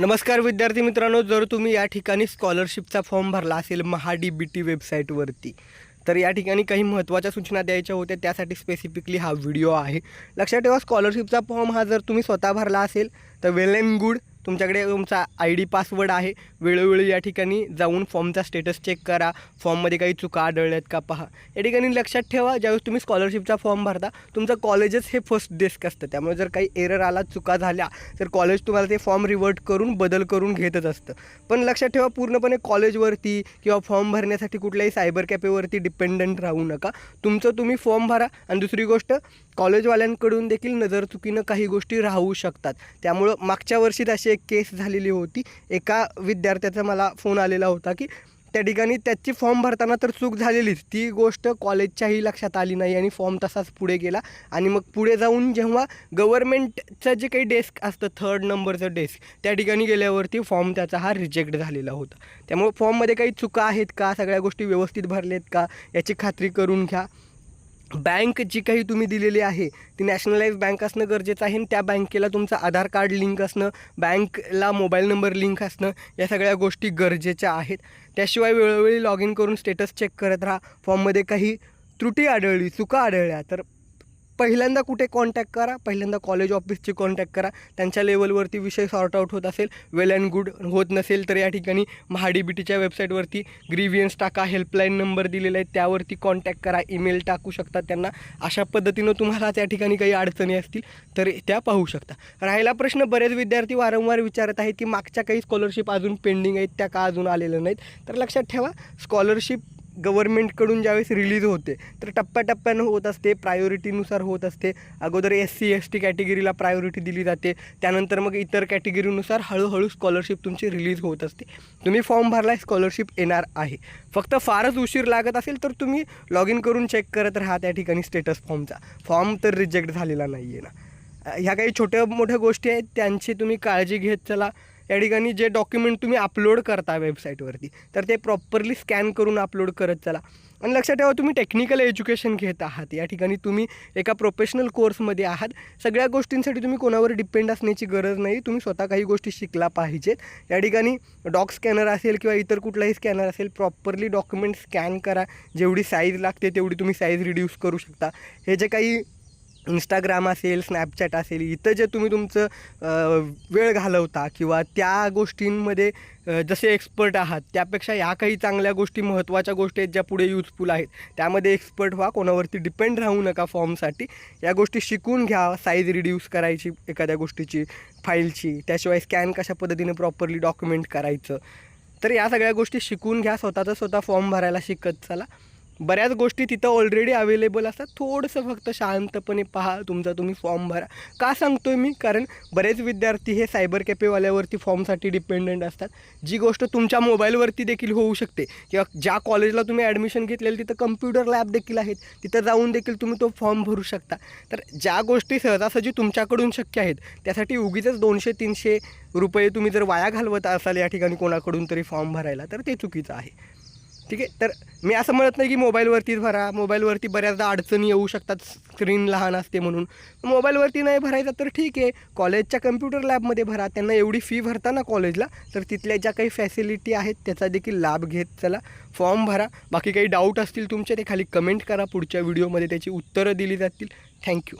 नमस्कार विद्यार्थी मित्रांनो जर तुम्ही या ठिकाणी स्कॉलरशिपचा फॉर्म भरला असेल महा डी बी टी वेबसाईटवरती तर या ठिकाणी काही महत्त्वाच्या सूचना द्यायच्या होत्या. त्यासाठी स्पेसिफिकली हा व्हिडिओ आहे. लक्षात ठेवा स्कॉलरशिपचा फॉर्म हा जर तुम्ही स्वतः भरला असेल तर वेल अँड गुड तुमच्याकडे तुमचा आय डी पासवर्ड आहे वेळोवेळी या ठिकाणी जाऊन फॉर्मचा स्टेटस चेक करा फॉर्ममध्ये काही चुका आढळल्यात का पहा. या ठिकाणी लक्षात ठेवा ज्यावेळेस तुम्ही स्कॉलरशिपचा फॉर्म भरता तुमचं कॉलेजच हे फर्स्ट डेस्क असतं. त्यामुळे जर काही एरर आला चुका झाल्या तर कॉलेज तुम्हाला ते फॉर्म रिवर्ट करून बदल करून घेतच असतं. पण लक्षात ठेवा पूर्णपणे कॉलेजवरती किंवा फॉर्म भरण्यासाठी कुठल्याही सायबर कॅफेवरती डिपेंडंट राहू नका. तुमचं तुम्ही फॉर्म भरा. आणि दुसरी गोष्ट कॉलेजवाल्यांकडून देखील नजरचुकीनं काही गोष्टी राहू शकतात. त्यामुळं मागच्या वर्षीत अशी एक केस झालेली होती. एका विद्यार्थ्याचा मला फोन आलेला होता की त्या ठिकाणी त्याची फॉर्म भरताना तर चूक झालेलीच. ती गोष्ट कॉलेजच्याही लक्षात आली नाही आणि फॉर्म तसाच पुढे गेला. आणि मग पुढे जाऊन जेव्हा गव्हर्मेंटचं जे काही डेस्क असतं थर्ड नंबरचं डेस्क त्या ठिकाणी गेल्यावरती फॉर्म त्याचा हा रिजेक्ट झालेला होता. त्यामुळे फॉर्ममध्ये काही चुका आहेत का? सगळ्या गोष्टी व्यवस्थित भरलेत का? याची खात्री करून घ्या. बँक जी काही तुम्ही दिलेली आहे ती नॅशनलाइज बँक असणं गरजेचं आहे आणि त्या बँकेला तुमचं आधार कार्ड लिंक असणं बँकला मोबाईल नंबर लिंक असणं या सगळ्या गोष्टी गरजेच्या आहेत. त्याशिवाय वेळोवेळी लॉग इन करून स्टेटस चेक करत राहा. फॉर्ममध्ये काही त्रुटी आढळली चुका आढळल्या तर पहिल्यांदा कुठे कॉन्टॅक्ट करा पहिल्यांदा कॉलेज ऑफिसची कॉन्टॅक्ट करा. त्यांच्या लेवलवरती विषय सॉर्ट आउट होत असेल वेल अँड गुड होत नसेल तर या ठिकाणी महाडी बी टीच्या वेबसाईटवरती ग्रीवियन्स टाका हेल्पलाईन नंबर दिलेला आहे त्यावरती कॉन्टॅक्ट करा ईमेल टाकू शकता त्यांना. अशा पद्धतीनं तुम्हाला त्या ठिकाणी काही अडचणी असतील तर त्या पाहू शकता. राहिला प्रश्न बरेच विद्यार्थी वारंवार विचारत आहेत की मागच्या काही स्कॉलरशिप अजून पेंडिंग आहेत त्या का अजून आलेल्या नाहीत? तर लक्षात ठेवा स्कॉलरशिप गव्हर्नमेंटकडून ज्यावेळेस रिलीज होते तर टप्प्याटप्प्यानं होत असते प्रायोरिटीनुसार होत असते. अगोदर एस सी एस टी कॅटेगरीला प्रायोरिटी दिली जाते. त्यानंतर मग इतर कॅटेगरीनुसार हळूहळू स्कॉलरशिप तुमची रिलीज होत असते. तुम्ही फॉर्म भरला स्कॉलरशिप येणार आहे. फक्त फारच उशीर लागत असेल तर तुम्ही लॉग इन करून चेक करत राहा त्या ठिकाणी स्टेटस फॉर्मचा. फॉर्म तर रिजेक्ट झालेला नाही आहे ना. ह्या काही छोट्या मोठ्या गोष्टी आहेत त्यांची तुम्ही काळजी घेत चला. या ठिकाणी जे डॉक्युमेंट तुम्ही अपलोड करता वेबसाईटवरती तर ते प्रॉपरली स्कॅन करून अपलोड करत चला. आणि लक्षात ठेवा तुम्ही टेक्निकल एज्युकेशन घेत आहात. या ठिकाणी तुम्ही एका प्रोफेशनल कोर्समध्ये आहात. सगळ्या गोष्टींसाठी तुम्ही कोणावर डिपेंड असण्याची गरज नाही. तुम्ही स्वतः काही गोष्टी शिकला पाहिजेत. या ठिकाणी डॉक स्कॅनर असेल किंवा इतर कुठलाही स्कॅनर असेल प्रॉपरली डॉक्युमेंट स्कॅन करा. जेवढी साईज लागते तेवढी तुम्ही साईज रिड्यूस करू शकता. हे जे काही इंस्टाग्राम असेल स्नॅपचॅट असेल इथं जे तुम्ही तुमचं वेळ घालवता किंवा त्या गोष्टींमध्ये जसे एक्सपर्ट आहात त्यापेक्षा या काही चांगल्या गोष्टी महत्त्वाच्या गोष्टी आहेत ज्या पुढे युजफुल आहेत. त्यामध्ये एक्सपर्ट व्हा कोणावरती डिपेंड राहू नका फॉर्मसाठी या गोष्टी शिकून घ्या साईज रिड्यूस करायची एखाद्या गोष्टीची फाईलची त्याशिवाय स्कॅन कशा पद्धतीने प्रॉपरली डॉक्युमेंट करायचं. तर या सगळ्या गोष्टी शिकून घ्या स्वतःचा स्वतः फॉर्म भरायला शिकत चला. बऱ्याच गोष्टी तिथं ऑलरेडी अवेलेबल असतात. थोडंसं फक्त शांतपणे पहा तुमचा तुम्ही फॉर्म भरा. का सांगतोय मी? कारण बरेच विद्यार्थी हे सायबर कॅफेवाल्यावरती फॉर्मसाठी डिपेंडंट असतात. जी गोष्ट तुमच्या मोबाईलवरती देखील होऊ शकते. किंवा ज्या कॉलेजला तुम्ही ॲडमिशन घेतलेलं तिथं कम्प्युटर लॅब देखील आहेत. तिथं जाऊन देखील तुम्ही तो फॉर्म भरू शकता. तर ज्या गोष्टी सहजासहजी तुमच्याकडून शक्य आहेत त्यासाठी उगीच दोनशे तीनशे रुपये तुम्ही जर वाया घालवत असाल या ठिकाणी कोणाकडून तरी फॉर्म भरायला तर ते चुकीचं आहे. ठीक आहे? तर मी असं म्हणत नाही की मोबाईलवरतीच भरा. मोबाईलवरती बऱ्याचदा अडचणी येऊ शकतात. स्क्रीन लहान असते म्हणून. मोबाईलवरती नाही भरायचं तर ठीक आहे. कॉलेजच्या कम्प्युटर लॅबमध्ये भरा. त्यांना एवढी फी भरता ना कॉलेजला. तर तिथल्या ज्या काही फॅसिलिटी आहेत त्याचा देखील लाभ घेत चला. फॉर्म भरा. बाकी काही डाऊट असतील तुमचे ते खाली कमेंट करा. पुढच्या व्हिडिओमध्ये त्याची उत्तरं दिली जातील. थँक्यू